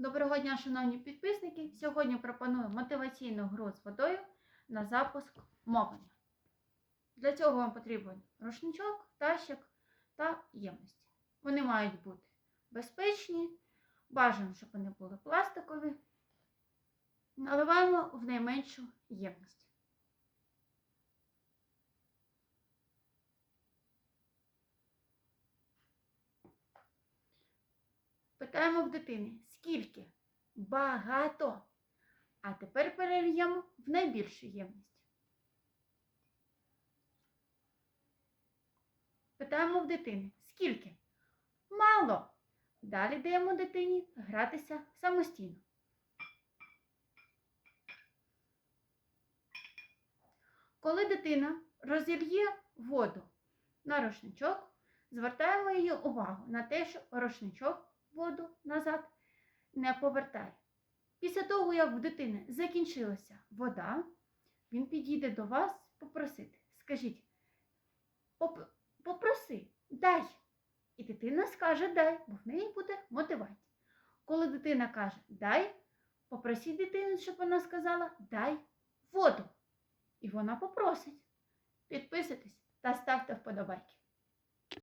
Доброго дня, шановні підписники! Сьогодні пропоную мотиваційну гру з водою на запуск мовлення. Для цього вам потрібен рушничок, тащик та ємності. Вони мають бути безпечні, бажано, щоб вони були пластикові. Наливаємо в найменшу ємність. Питаємо в дитини, скільки? Багато. А тепер перельємо в найбільшу ємність. Питаємо в дитини, скільки? Мало. Далі даємо дитині гратися самостійно. Коли дитина розільє воду на рушничок, звертаємо її увагу на те, що рушничок воду назад не повертає. Після того, як в дитини закінчилася вода, він підійде до вас попросити. Скажіть, «Поп- попроси, дай. І дитина скаже дай, бо в неї буде мотивація. Коли дитина каже дай, попросіть дитину, щоб вона сказала дай воду. І вона попросить. Підписуйтесь та ставте вподобайки.